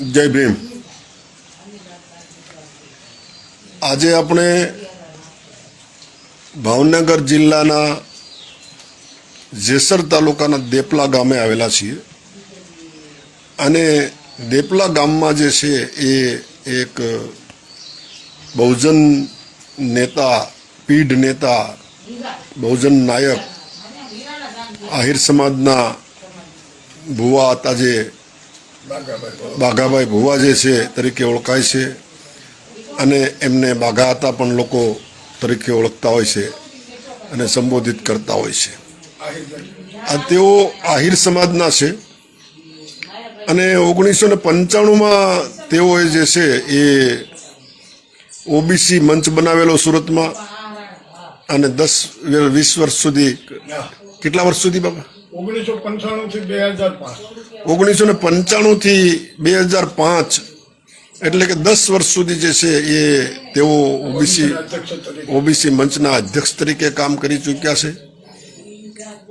જય ભીમ. આજે આપણે ભાવનગર જિલ્લાના જેસર તાલુકાના દેપલા ગામે આવેલા છીએ. અને દેપલા ગામમાં જે છે એ એક બહુજન નેતા, પીઢ નેતા, બહુજન નાયક, આહિર સમાજના ભુવા હતા જે બાઘાભાઈ ભુવા જે છે, તરીકે ઓળખાય છે. અને એમને બાઘા હતા પણ લોકો તરીકે ઓળખતા હોય છે અને સંબોધિત કરતા હોય છે. આ તેઓ આહિર સમાજના છે. અને ઓગણીસો ને પંચાણુંમાં તેઓએ જે છે, એ ઓબીસી મંચ બનાવેલો સુરતમાં. અને દસ, વીસ વર્ષ સુધી, કેટલા વર્ષ સુધી બાબા? ઓગણીસો પંચાણું થી બે હજાર પાંચ. ઓગણીસો ને પંચાણું થી બે હજાર પાંચ એટલે કે દસ વર્ષ સુધી જે છે એ તેઓ ઓબીસી ઓબીસી મંચના અધ્યક્ષ તરીકે કામ કરી ચૂક્યા છે.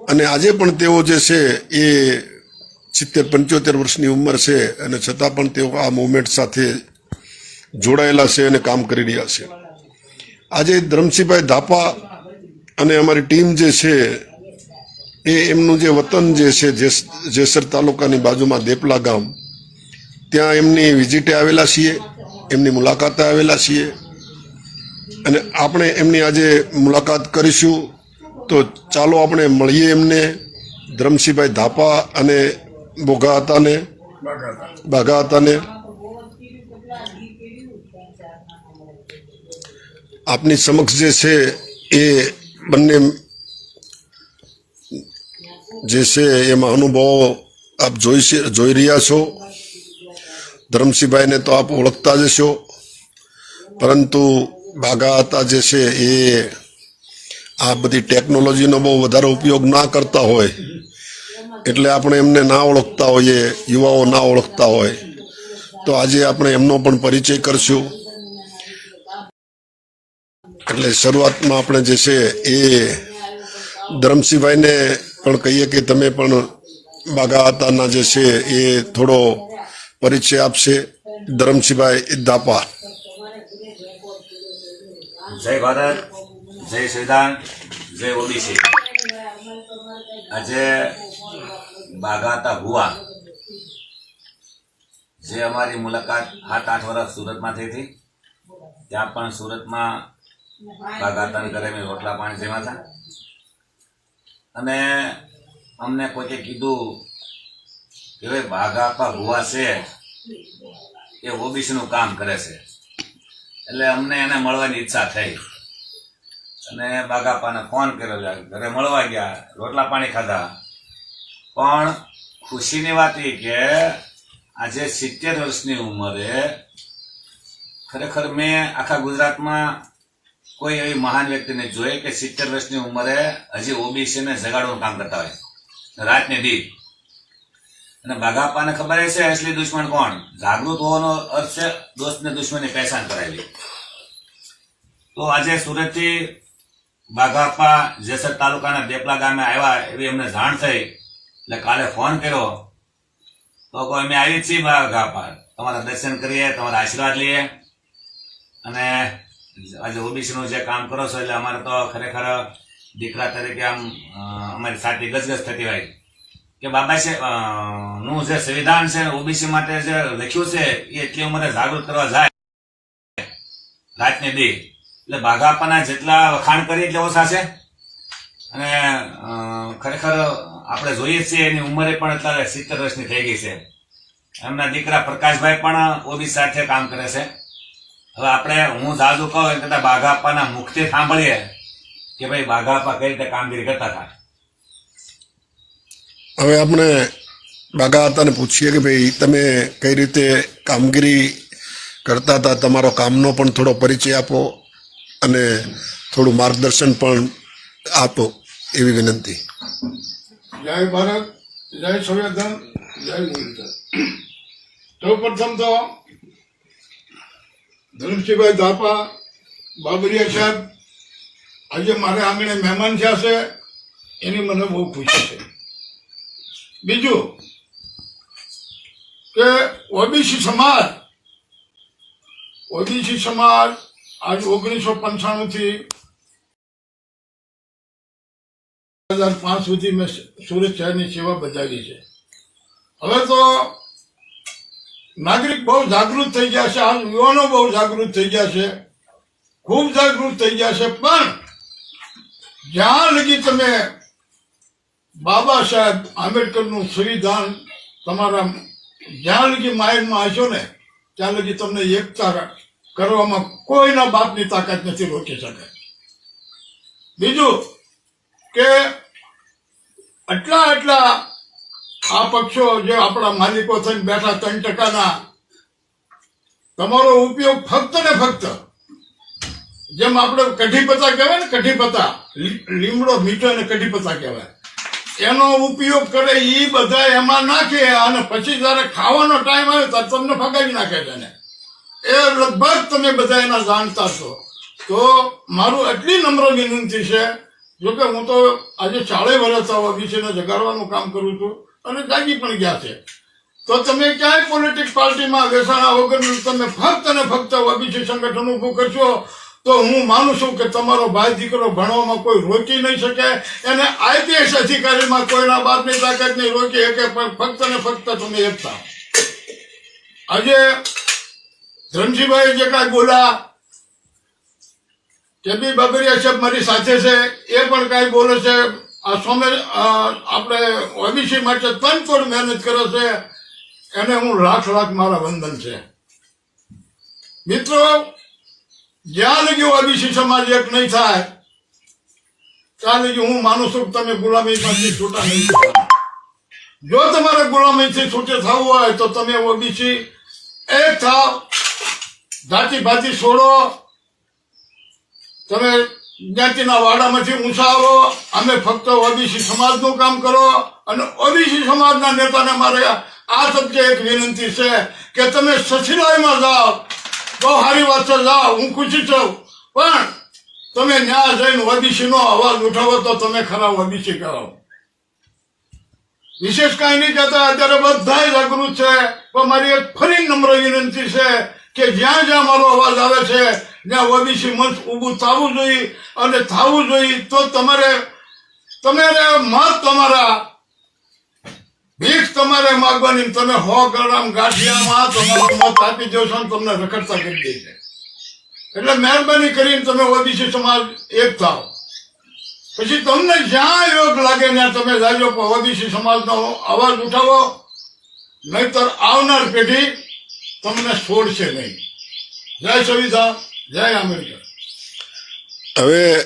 અને આજે પણ તેઓ જે છે એ સિત્તેર પંચોતેર વર્ષની ઉંમર છે અને છતાં પણ તેઓ આ મુવમેન્ટ સાથે જોડાયેલા છે અને કામ કરી રહ્યા છે. આજે ધરમસિંહભાઈ ધાપા અને અમારી ટીમ જે છે એ એમનું જે વતન જે છે જેસ- જેસર તાલુકાની બાજુમાં દેપલા ગામ, ત્યાં એમની વિઝિટે આવેલા છીએ, એમની મુલાકાતે આવેલા છીએ. અને આપણે એમની આજે મુલાકાત કરીશું, તો ચાલો આપણે મળીએ એમને, ધરમસિંહભાઈ ધાપા અને બોઘા હતાને બાઘા હતાને આપની સમક્ષ જે છે, એ બંને જે છે, એમાં અનુભવો આપ જોઈ જોઈ રહ્યા છો. ધરમસિંહભાઈને તો આપ ઓળખતા જ છો પરંતુ બાઘા હતા જે છે, એ આ બધી ટેકનોલોજીનો બહુ વધારે ઉપયોગ ના કરતા હોય. એટલે આપણે એમને ના ઓળખતા હોઈએ, યુવાઓ ના ઓળખતા હોય. તો આજે આપણે એમનો પણ પરિચય કરશું. એટલે શરૂઆતમાં આપણે જે છે, એ ધરમસિંહભાઈને પણ કહીએ કે તમે પણ બાગાતાના જે છે એ થોડો પરિચય આપશે. ધરમસિંહભાઈ દાપા જય ભારત, જય સંવિધાન જય ઓબીસી. આજે બાગાતા હુવા જે અમારી મુલાકાત સાત આઠ વર્ષ સુરતમાં થઈ હતી. ત્યાં પણ સુરતમાં બાગાતાને ઘરે મેં રોટલા પાણી જેવા હતા. અને અમને કોઈકે કીધું કે ભાઈ બાઘાપા ભુવા છે એ ઓબીસીનું કામ કરે છે. એટલે અમને એને મળવાની ઈચ્છા થઈ. અને બાગાપાને ફોન કર્યો ઘરે મળવા ગયા, રોટલા પાણી ખાધા. પણ ખુશીની વાત એ કે આજે સિત્તેર વર્ષની ઉંમરે ખરેખર મેં આખા ગુજરાતમાં કોઈ એવી મહાન વ્યક્તિને જોઈએ કે સિત્તેર વર્ષની ઉંમરે હજી ઓબીસી ને જગાડવાનું કામ કરતા હોય રાતને દી અને બાગાપાને ખબર છે અસલી દુશ્મન કોણ? જાગૃત હોવાનો અર્થ છે, દોસ્તને દુશ્મની પહેચાન કરાવી તો આજે સુરતથી બાઘાપા જેસર તાલુકાના દેપલા ગામે આવ્યા એવી અમને જાણ થઈ. એટલે કાલે ફોન કર્યો. તો કોઈ અમે આવી જ છીએ બાઘાપા તમારા દર્શન કરીએ, તમારા આશીર્વાદ લઈએ. અને આજે ઓબીસી નું જે કામ કરો છો એટલે અમારે તો ખરેખર દીકરા તરીકે આમ અમારી સાથે ગજગજ થતી હોય. કે બાબા છે નું જે સંવિધાન છે, ઓબીસી માટે જે લખ્યું છે, એ એટલી ઉંમરે જાગૃત કરવા જાય. રાજની દી એટલે બાઘાપાના જેટલા વખાણ કરીએ એટલે ઓછા છે. અને ખરેખર આપણે જોઈએ છીએ એની ઉંમરે પણ અત્યારે સિત્તેર વર્ષની થઈ ગઈ છે. એમના દીકરા પ્રકાશભાઈ પણ ઓબીસી સાથે કામ કરે છે. હવે આપણે હું સાધુ કહું એ બાઘા બાઘાપાના મુખથી સાંભળીએ કે ભાઈ બાઘાપા કઈ રીતે કામગીરી કરતા હતા. હવે આપણે બાઘા હતાને પૂછીએ કે ભાઈ તમે કઈ રીતે કામગીરી કરતા હતા? તમારો કામનો પણ થોડો પરિચય આપો અને થોડું માર્ગદર્શન પણ આપો એવી વિનંતી. જય ભારત જય સંવિધાન જય મુરલીધર સૌ પ્રથમ તો ધરમસિંહભાઈ ધાપા, બાબરિયા સાહેબ, આજે મારા આંગણે મહેમાન થયા છે. એની મને બહુ ખુશી છે. બીજું કે ઓબીસી સમાજ ઓબીસી સમાજ આજ ઓગણીસો પંચાણુંથી હજાર પાંચ સુધી મેં સુરત શહેરની સેવા બજાવી છે. હવે તો નાગરિક બહુ જાગૃત થઈ ગયા છે. હાલ યુવાનો બહુ જાગૃત થઈ ગયા છે. ખૂબ જાગૃત થઈ ગયા છે. પણ જ્યાં લગી તમે બાબા સાહેબ આંબેડકરનું સંવિધાન તમારા જ્યાં લગી માઇન્ડમાં હશો ને, ત્યાં લગી તમને એકતા કરવામાં કોઈના બાપની તાકાત નથી રોકી શકે. બીજું કે આટલા આટલા આ પક્ષો જે આપણા માલિકો થઈને બેઠા ત્રણ ટકાના, તમારો ઉપયોગ ફક્ત ને ફક્ત, જેમ આપણે કઢીપત્તા કહેવાય ને કઢીપત્તા, લી- લીમડો, મીઠો અને કઢીપત્તા કહેવાય. એનો ઉપયોગ કરે એ બધા એમાં નાખે અને પછી જયારે ખાવાનો ટાઈમ આવે ત્યારે તમને ફગાવી નાખે છે એ લગભગ તમે બધા એના જાણતા છો. તો મારું એટલી નમ્ર વિનંતી છે, જોકે હું તો આજે ચાળે વર્ષ ઓબીસીને જગાડવાનું કામ કરું છું. અને જાગી પણ ગયા છે. તો તમે ક્યાંય પોલિટિક પાર્ટીમાં વેસાણા વગરનું તમે ફક્ત અને ફક્ત ઓબીસી સંગઠન ઊભું કરશો, તો હું માનું છું કે તમારો ભાઈ દીકરો ભણવામાં કોઈ રોકી નહીં શકે, એને આઈપીએસ અધિકારીમાં કોઈના બાપની તાકાત નહીં રોકી શકે, પણ ફક્ત ને ફક્ત તમે એકતા. આજે ધનજીભાઈ જે કાંઈ બોલા કે બી બાબરિયા સાહેબ મારી સાથે છે, એ પણ કાંઈ બોલે છે આ સ્વામે આપણે ઓબીસી માટે તનતોડ મહેનત કરે છે, એને હું લાખ લાખ મારા વંદન છે. મિત્રો, જ્યાં લગી ઓબીસી સમાજ એક નહીં થાય, ત્યાં લગી હું માનું છું તમે ગુલામીમાંથી છૂટા નહીં જો તમારે ગુલામીથી છૂટે થવું હોય તો તમે ઓબીસી એક થાવ. જાતિ ભાતિ છોડો. તમે જ્ઞાતિના વાડામાંથી ઊંચા આવો અમે ફક્ત ઓબીસી સમાજનું કામ કરો અને ઓબીસી સમાજના નેતાને મારે આ તબકે એક વિનંતી છે કે તમે સચિવાલયમાં જાઓ. બહુ સારી વાત છે, જાઓ, હું ખુશી છું. પણ તમે ન્યાય જઈને ઓબીસીનો અવાજ ઉઠાવો તો તમે ખરા ઓબીસી કરાવો વિશેષ કાંઈ નહીં કહેતા, અત્યારે બધા જાગૃત છે. પણ મારી એક ફરી નમ્ર વિનંતી છે કે જ્યાં જ્યાં મારો અવાજ આવે છે જ્યાં ઓબીસી મંચ ઊભું થવું જોઈએ અને થવું જોઈએ તો તમારે તમારે મત તમારા, ભીખ તમારે માગવાની તમે હો ગરમ ગાંઠિયામાં તમારો મત આપી દો છો તમને રખડતા કરી દે એટલે મહેરબાની કરીને તમે ઓબીસી સમાજ એક થાવ. પછી તમને જ્યાં યોગ લાગે ત્યાં તમે જાજો ઓબીસી સમાજનો અવાજ ઉઠાવો. નહીતર આવનાર પેઢી તમને છોડશે નહીં. જય સંવિધાન હવે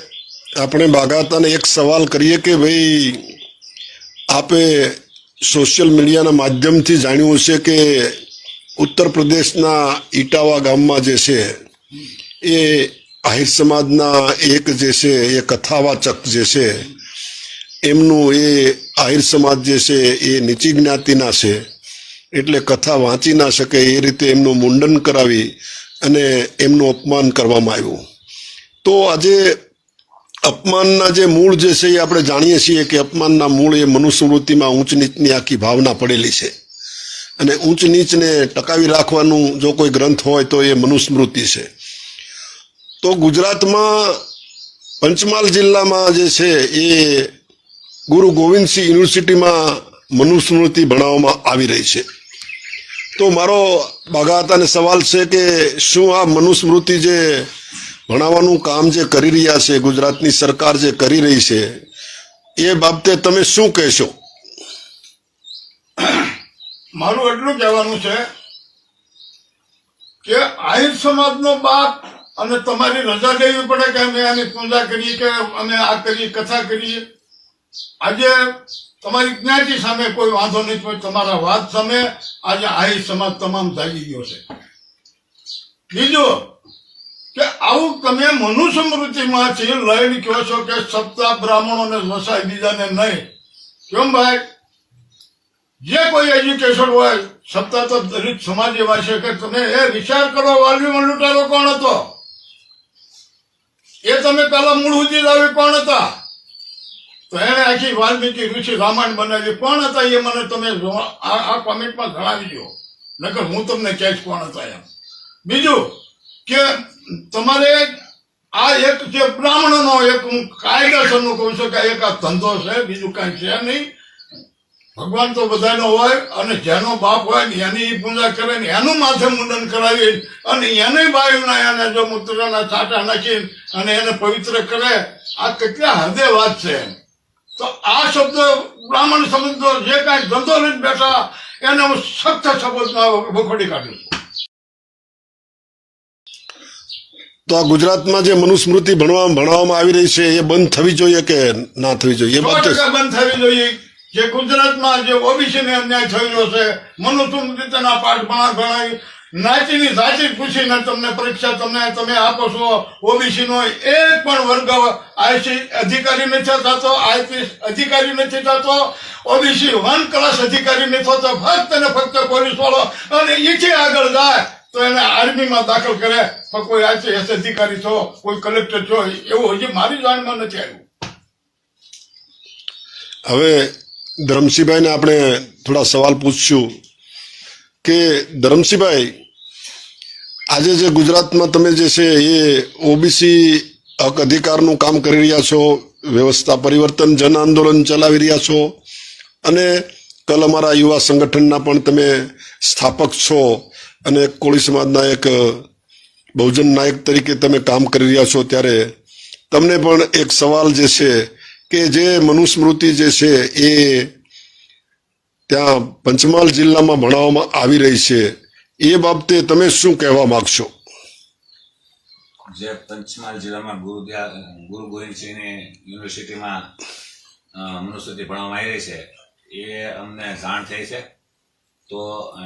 આપણે બાગાતાને એક સવાલ કરીએ કે ભાઈ, આપે સોશિયલ મીડિયાના માધ્યમથી જાણ્યું છે કે ઉત્તર પ્રદેશના ઇટાવા ગામમાં જે છે, એ આહિર સમાજના એક જે છે, એ કથાવાચક જે છે, એમનું એ આહિર સમાજ જે છે, એ નીચી જ્ઞાતિના છે, એટલે કથા વાંચી ના શકે એ રીતે એમનું મુંડન કરાવી અને એમનું અપમાન કરવામાં આવ્યું. તો આજે અપમાનના જે મૂળ જે છે એ આપણે જાણીએ છીએ કે અપમાનના મૂળ એ મનુસ્મૃતિમાં ઊંચ નીચની આખી ભાવના પડેલી છે. અને ઊંચ નીચને ટકાવી રાખવાનું જો કોઈ ગ્રંથ હોય તો એ મનુસ્મૃતિ છે. તો ગુજરાતમાં પંચમહાલ જિલ્લામાં જે છે એ ગુરુ ગોવિંદસિંહ યુનિવર્સિટીમાં મનુસ્મૃતિ ભણાવવામાં આવી રહી છે. તો મારો બાગાતાને સવાલ છે કે શું આ મનુસ્મૃતિ જે ભણાવવાનું કામ જે કરી રહ્યા છે, ગુજરાતની સરકાર જે કરી રહી છે, એ બાબતે તમે શું કહેશો? મારું એટલું કહેવાનું છે કે આહિર સમાજનો બાપ અને તમારી રજા લેવી પડે કે અમે આની પૂજા કરીએ કે અમે આ કરીએ, કથા કરીએ? આજે તમારી જ્ઞાતિ સામે કોઈ વાંધો નહીં, પણ તમારા વાત સામે આજે આ સમાજ તમામ જાગી ગયો છે. બીજું કે આવું તમે મનુસ્મૃતિમાંથી લઈને કહો છો કે સપ્તાહ બ્રાહ્મણોને વસાય બીજાને નહીં. કેમ ભાઈ? જે કોઈ એજ્યુકેશન હોય, સત્તા તો દલિત સમાજ એવા છે કે તમે એ વિચાર કરો વાલ્મીમાં લૂંટારો કોણ હતો? એ તમે પેલા મૂળ સુધી લાવી કોણ હતા? તો એને આખી વાલ્મીકી ઋષિ રામાયણ બનાવી. કોણ હતા એ મને તમે આ કોમેન્ટમાં જણાવી દો નકર હું તમને ક્યાંય કોણ હતા એમ. બીજું કે તમારે આ એક જે બ્રાહ્મણનો એક હું કાયદાસરનું કહું છું કે એક આ ધંધો છે, બીજું કાંઈ છે નહીં. ભગવાન તો બધાનો હોય અને જેનો બાપ હોય ને એની પૂજા કરે ને એનું માથે મુંડન કરાવી અને એને બાયુના એને જો મૂત્રના છાંટા નાખી અને એને પવિત્ર કરે, આ કેટલા હૃદય વાત છે તો આ શબ્દ બ્રાહ્મણ શબ્દો જે કાંઈ ધંધો લઈને બેઠા એને હું સખ્ત શબ્દમાં વખોડી કાઢું તો આ ગુજરાતમાં જે મનુસ્મૃતિ ભણવા ભણાવવામાં આવી રહી છે એ બંધ થવી જોઈએ કે ના થવી જોઈએ? બંધ થવી જોઈએ? જે ગુજરાતમાં જે ઓબીસી ને અન્યાય થયેલો છે મનુસ્મૃતિના પાઠ ભણા ભણાવી નાચીની સાચી પૂછીને તમને પરીક્ષા તમને તમે આપો છો. ઓબીસી નો એક પણ વર્ગ આઈસી અધિકારી નથી થતો, આઈપીએસ અધિકારી નથી થતો, ઓબીસી વન ક્લાસ અધિકારી નથી થતો, ફક્ત ને ફક્ત પોલીસ વાળો. અને એથી આગળ જાય તો એને આર્મીમાં દાખલ કરે. પણ કોઈ આઈસીએસ અધિકારી છો, કોઈ કલેક્ટર છો, એવું હજી મારી જાણમાં નથી આવ્યું. હવે ધરમસિંહભાઈને આપણે થોડા સવાલ પૂછશું. કે ધરમસિંહભાઈ, આજે જે ગુજરાતમાં તમે જે છે એ ઓબીસી હક અધિકારનું કામ કરી રહ્યા છો, વ્યવસ્થા પરિવર્તન, જન આંદોલન ચલાવી રહ્યા છો, અને કલ અમારા યુવા સંગઠનના પણ તમે સ્થાપક છો અને કોળી સમાજના એક બહુજન નાયક તરીકે તમે કામ કરી રહ્યા છો ત્યારે તમને પણ એક સવાલ જે છે કે જે મનુસ્મૃતિ જે છે એ ત્યાં પંચમહાલ જિલ્લામાં ભણાવવામાં આવી રહી છે. એ બાબતે તમે શું કહેવા માગશો? જે પંચમહાલ જિલ્લામાં ગુરુ ગુરુ ગોવિંદસિંહની યુનિવર્સિટીમાં મનુસ્મૃતિ ભણવામાં આવી રહી છે. એ અમને જાણ થઈ છે. તો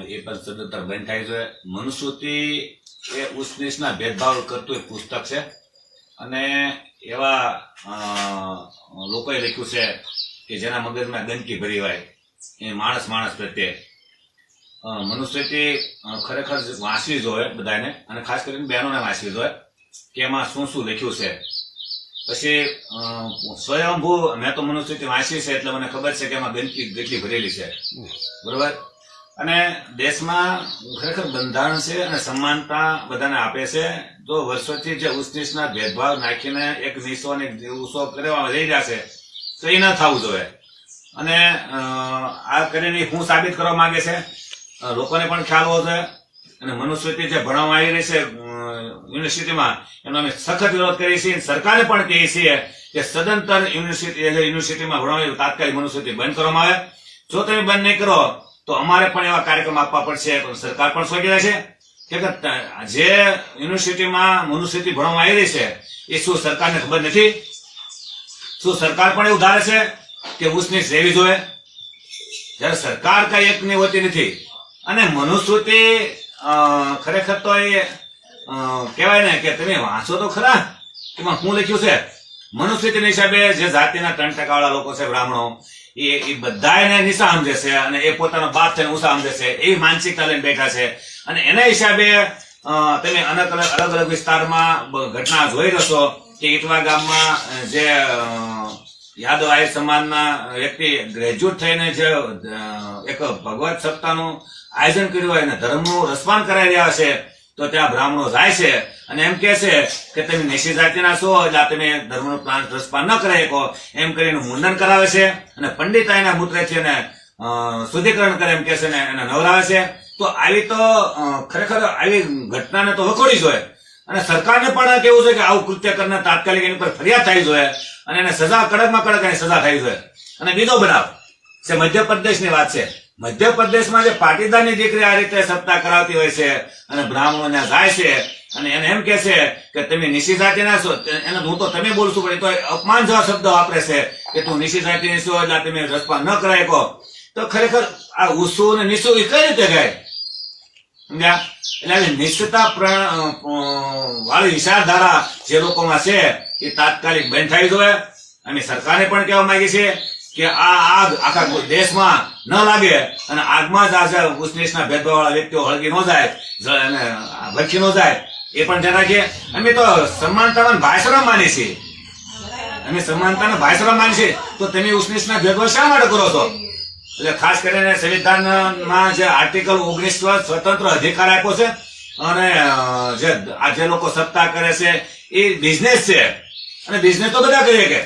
એ પણ સદંતર બંધ થાય છે. મનુસ્મૃતિ એ ઉચ્ચ ભેદભાવ કરતું એક પુસ્તક છે. અને એવા લોકોએ લખ્યું છે કે જેના મગજમાં ગંદકી ભરી હોય. એ માણસ માણસ પ્રત્યે. મનુસ્મૃતિ ખરેખર વાંચવી જોઈએ બધાને, અને ખાસ કરીને બહેનોને વાંચવી જોઈએ કે એમાં શું શું લખ્યું છે. પછી સ્વયંભૂ, મેં તો મનુસ્મૃતિ વાંચી છે એટલે મને ખબર છે કે એમાં ગંદકી કેટલી ભરેલી છે. બરોબર? અને દેશમાં ખરેખર બંધારણ છે અને સમાનતા બધાને આપે છે. તો વર્ષોથી જે ઉચ્ચ ભેદભાવ નાખીને એક નીચો અને એક કરવા લઈ રહ્યા છે તો એ ન થવું જોઈએ. અને આ કરીને હું સાબિત કરવા માંગે છે. લોકોને પણ ખ્યાલ હોવો જોઈએ. અને મનુસ્મૃતિ જે ભણવામાં આવી રહી છે યુનિવર્સિટીમાં, એનો અમે સખત વિરોધ કરીએ છીએ. સરકારે પણ કહીએ છીએ કે સદંતર યુનિવર્સિટી યુનિવર્સિટીમાં ભણવાની તાત્કાલિક મનુસ્મૃતિ બંધ કરવામાં આવે. જો તમે બંધ નહીં કરો, તો અમારે પણ એવા કાર્યક્રમ આપવા પડશે. સરકાર પણ સોગી રહે છે કે કે જે યુનિવર્સિટીમાં મનુસ્મૃતિ ભણવામાં આવી રહી છે, એ શું સરકારને ખબર નથી? શું સરકાર પણ એવું ધારે છે? કે ઉસની સેવી જોઈએ જ્યારે સરકાર કઈ એકની હોતી નથી. અને મનુસ્મૃતિ ખરેખર તો એ કહેવાય ને કે તમે વાંચો તો ખરા. એમાં શું લખ્યું છે? મનુસ્મૃતિના હિસાબે જે જાતિના ત્રણ ટકાવાળા લોકો છે બ્રાહ્મણો, એ એ બધાને નિશા સમજે છે અને એ પોતાનો બાપ થઈને ઉષા સમજે છે. એવી માનસિકતા લઈને બેઠા છે. અને એના હિસાબે તમે અલગ અલગ અલગ અલગ વિસ્તારમાં ઘટના જોઈ રહ્યો કે ઇટવા ગામમાં જે યાદવ આર્ય સમાજના વ્યક્તિ ગ્રેજ્યુએટ થઈને જે એક ભગવત સપ્તાહનું આયોજન કર્યું હોય અને ધર્મનું રસપાન કરાવી રહ્યા છે તો ત્યાં બ્રાહ્મણો જાય છે અને એમ કે છે કે તમે નિશ્ચિત જાતિના છો એટલે તમે ધર્મનું પ્લાન રસપાન ન કરાવી શકો, એમ કરીને મુંડન કરાવે છે અને પંડિતાઈના મૂત્રેથી એને શુદ્ધિકરણ કરે એમ કે છે ને, એને નવરાવે છે. તો આવી તો ખરેખર આવી ઘટનાને તો વખોડી જોઈએ અને સરકારને પણ કેવું છે કે આવું કૃત્ય કરીને તાત્કાલિક એની પર ફરિયાદ થવી જોઈએ. અને એને સજા કડકમાં કડક એની સજા થઈ છે. અને બીજો બનાવ છે મધ્યપ્રદેશની વાત છે. મધ્યપ્રદેશમાં જે પાટીદારની દીકરી આ રીતે સત્તા કરાવતી હોય છે અને બ્રાહ્મણો ત્યાં જાય છે અને એને એમ કે છે કે તમે નિશી જાતિના છો એને હું તો તમે બોલશું પણ એ તો અપમાન જેવા શબ્દ વાપરે છે કે તું નિશી જાતિની છો એટલે તમે રસપાન ન કરાય કહો. તો ખરેખર આ ઉસુ અને નિશુ એ કઈ રીતે ગાય સમજ્યા? એટલે અ, વાળી વિચારધારા જે લોકોમાં છે એ તાત્કાલિક બંધ થઈ જોઈએ અને સરકારને પણ કહેવા માંગી છે કે આ આગ આખા દેશમાં ન લાગે અને આગમાં જ આ ઉષ્ણેશના ભેદભાવવાળા વ્યક્તિઓ હળગી ન જાય અને ભરખી ન જાય, એ પણ ધ્યાન રાખીએ. અમે તો સમાનતામાં ભાઈસરા માની છીએ. અમે સમાનતાને ભાઈસરા માની છીએ. તો તમે ઉષ્ણેશના ભેદભાવ શા માટે કરો છો? એટલે ખાસ કરીને સંવિધાનમાં જે આર્ટિકલ ઓગણીસ સ્વતંત્ર અધિકાર આપ્યો છે. અને જે આ જે લોકો સત્તા કરે છે, એ બિઝનેસ છે. અને બિઝનેસ તો બધા કરી શકે.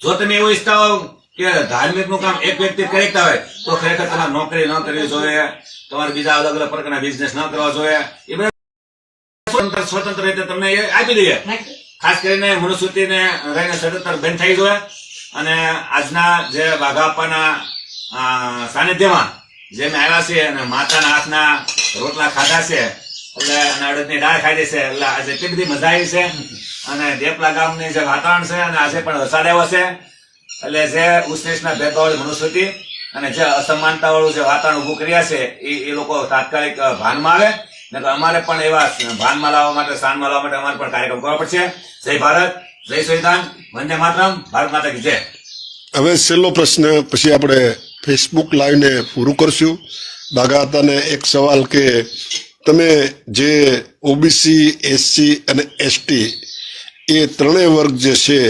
જો તમે એવું ઈચ્છતા હોવ કે ધાર્મિકનું કામ એક વ્યક્તિ કરતા હોય, તો ખરેખર તમારે નોકરી ન કરવી જોઈએ. તમારે બીજા અલગ અલગ પ્રકારના બિઝનેસ ન કરવા જોઈએ. એ બધા સ્વતંત્ર રીતે તમને આપી દઈએ. ખાસ કરીને મનુસ્મૃતિને રહીને સદંતર બેન થઈ જોઈએ અને આજના જે વાઘાપાના સાનિધ્યમાં જે મેં આવ્યા છે અને માતાના હાથના રોટલા ખાધા છે એટલે અને અડદની દાળ ખાઈ છે એટલે આજે એટલી બધી મજા આવી છે. અને દેપલા ગામની જે વાતાવરણ છે અને આજે પણ વરસાદ આવ્યો છે એટલે જે ઉષ્ણેષના ભેદભાવવાળી મનુસ્મૃતિ અને જે અસમાનતા વાળું જે વાતાવરણ ઉભું કર્યા છે, એ એ લોકો તાત્કાલિક ભાનમાં આવે. ને તો અમારે પણ એવા ભાનમાં લાવવા માટે સ્થાનમાં લાવવા માટે અમારે પણ કાર્યક્રમ કરવા પડશે. જય ભારત, જય સંવિધાન વંદે માતરમ, ભારત માતા કી જય. હવે છેલ્લો પ્રશ્ન, પછી આપણે ફેસબુક લાઈવને પૂરું કરશું. બાગાતાને એક સવાલ કે તમે જે ઓબીસી એસસી અને એસટી એ ત્રણેય વર્ગ જે છે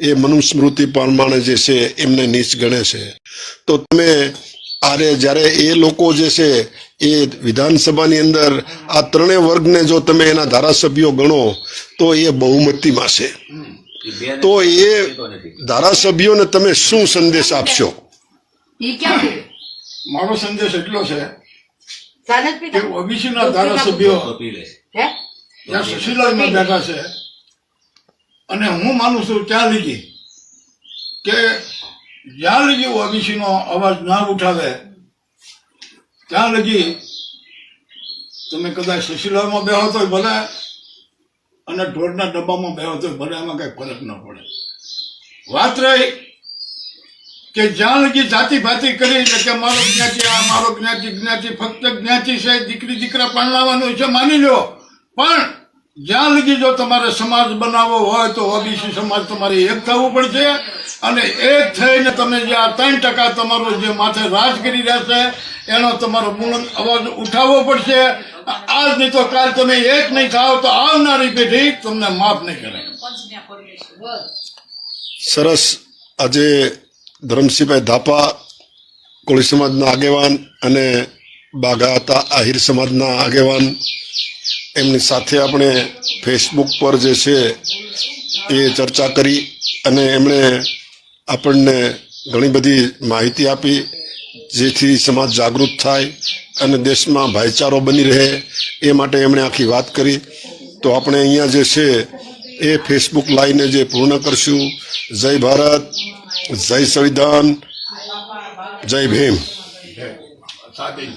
એ મનુસ્મૃતિ પ્રમાણે જે છે એમને નીચ ગણે છે. તો તમે આરે જ્યારે એ લોકો જે છે એ વિધાનસભાની અંદર આ ત્રણેય વર્ગને જો તમે એના ધારાસભ્યો ગણો તો એ બહુમતીમાં છે. તો એ ધારાસભ્યોને તમે શું સંદેશ આપશો? મારો સંદેશ એટલો છે ચાલે જ કે ઓબીસી ના ધારાસભ્યો તો પી લે હે? ત્યાં સુશીલામાં બેઠા છે. અને હું માનું છું ત્યાં લીધી કે જ્યાં લગી ઓબીસી નો અવાજ ના ઉઠાવે ત્યાં લગી તમે કદાચ સુશીલામાં બેહો તો ભલે અને ઢોરના ડબ્બામાં બેહો તો ભલે એમાં કઈ ફરક ન પડે. વાત રહી કે જ્યાં લગી જાતિ ભાતિ કરી એટલે કે મારો જ્ઞાતિ આ મારો જ્ઞાતિ જ્ઞાતિ ફક્ત જ્ઞાતિ છે દીકરી દીકરા પાણવાનું છે માની લો પણ જ્યાં લગી જો તમારે સમાજ બનાવવો હોય તો ઓબીસી સમાજ તમારે એક થવું પડશે અને એક થઈને તમે જે આ ત્રણ ટકા તમારો જે માથે રાજ કરી રહ્યા છે એનો તમારો બુલંદ અવાજ ઉઠાવવો પડશે. આજ નહીં તો કાલ તમે એક નહીં થાવ તો આવનારી પેઢી તમને માફ નહીં કરે. સરસ. આજે ધરમસિંહભાઈ ધાપા કોળી સમાજના આગેવાન અને બાઘા હતા આહિર સમાજના આગેવાન એમની સાથે આપણે ફેસબુક પર જે છે એ ચર્ચા કરી અને એમણે આપણને ઘણી બધી માહિતી આપી જેથી સમાજ જાગૃત થાય અને દેશમાં ભાઈચારો બની રહે એ માટે એમણે આખી વાત કરી તો આપણે અહીંયા જે છે એ ફેસબુક લાઈને જે પૂર્ણ કરશું જય ભારત જય સંવિધાન જય ભીમ. સાદી